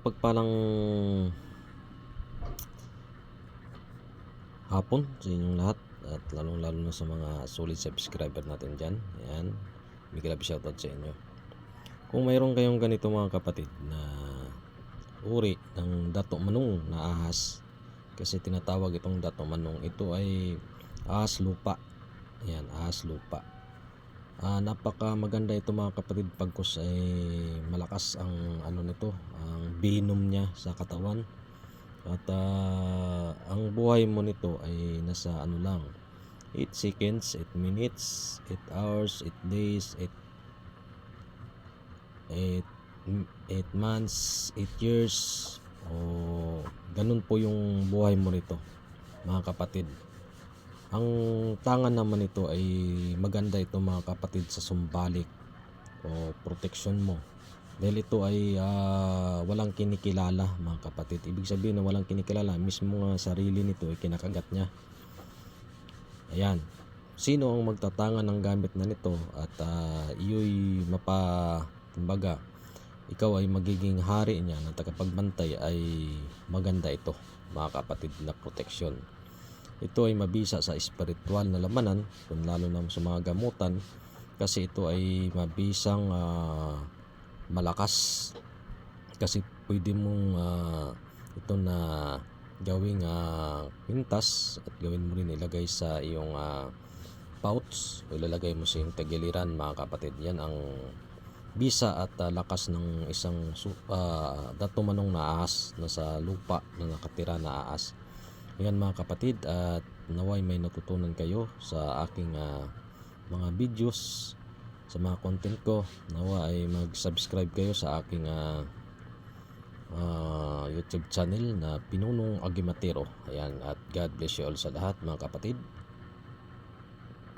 Pagpalang hapon sa inyong lahat at lalong lalo na sa mga solid subscriber natin dyan. Ayan, big love shoutout sa inyo. Kung mayroon kayong ganito mga kapatid na uri ng dato manong na ahas kasi tinatawag itong dato manong ito ay ahas lupa. Ayan, ahas lupa. Ah, napaka maganda ito mga kapatid pagkus ay malakas ang ano nito, ang venom niya sa katawan. At ah, ang buhay mo nito ay nasa ano lang 8 seconds, 8 minutes, 8 hours, 8 days, 8 8 8 months, 8 years o ganun po yung buhay mo nito mga kapatid. Ang tangan naman nito ay maganda ito mga kapatid sa sumbalik o protection mo. Dahil ito ay ah, walang kinikilala mga kapatid. Ibig sabihin na walang kinikilala, mismo nga sarili nito ay kinakagat niya. Ayan. Sino ang magtatangan ng gamit na nito at uh, iyo'y mapa, kumbaga, ikaw ay magiging hari niya na tagapagbantay ay maganda ito mga kapatid na protection. Ito ay mabisa sa espiritual na lamanan, lalo na sa mga gamutan, kasi ito ay mabisang ah, malakas. Kasi pwede mong ah, ito na gawing uh, pintas at gawin mo rin ilagay sa iyong ah, pouch o ilalagay mo sa iyong tagiliran mga kapatid. Yan ang bisa at ah, lakas ng isang su- ah, dato manong na ahas na sa lupa na nakatira na ahas. Yan mga kapatid at naway may natutunan kayo sa aking ah, mga videos sa mga content ko. Nawa ay mag-subscribe kayo sa aking ah, ah, YouTube channel na Pinunong Agimatero. Ayan at God bless you all sa lahat mga kapatid.